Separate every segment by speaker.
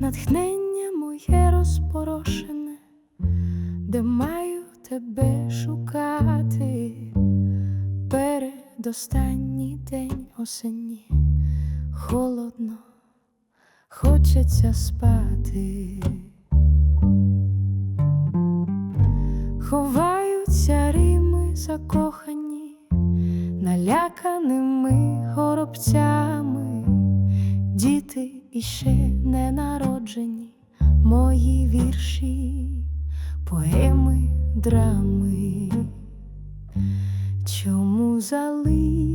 Speaker 1: Натхнення моє розпорошене, де маю тебе шукати передостання день осені, холодно, хочеться спати. Ховаються рими закохані, наляканими горобцями, діти іще не народжені, мої вірші, поеми, драми. Чому залишили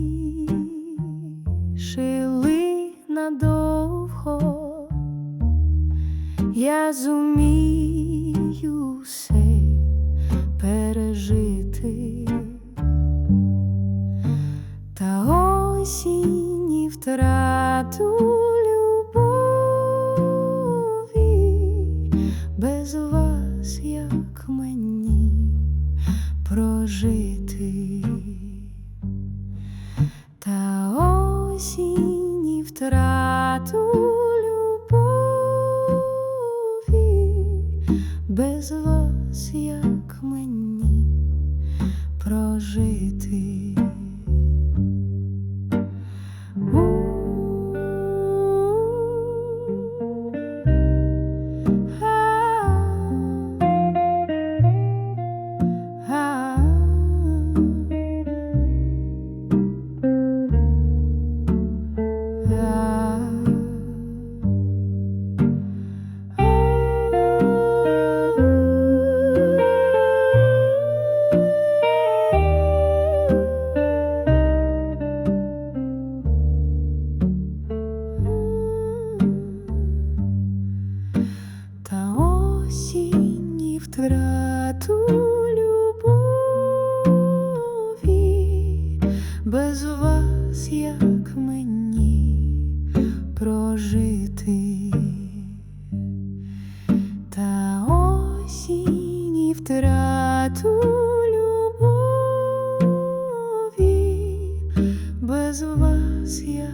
Speaker 1: надовго? Я зумію все пережити, та осінь втрату любові без вас, як мені прожити, втрату любові без вас, як мені прожити. Втрату любові без вас, як мені прожити, та осінь втрату любові без вас, як.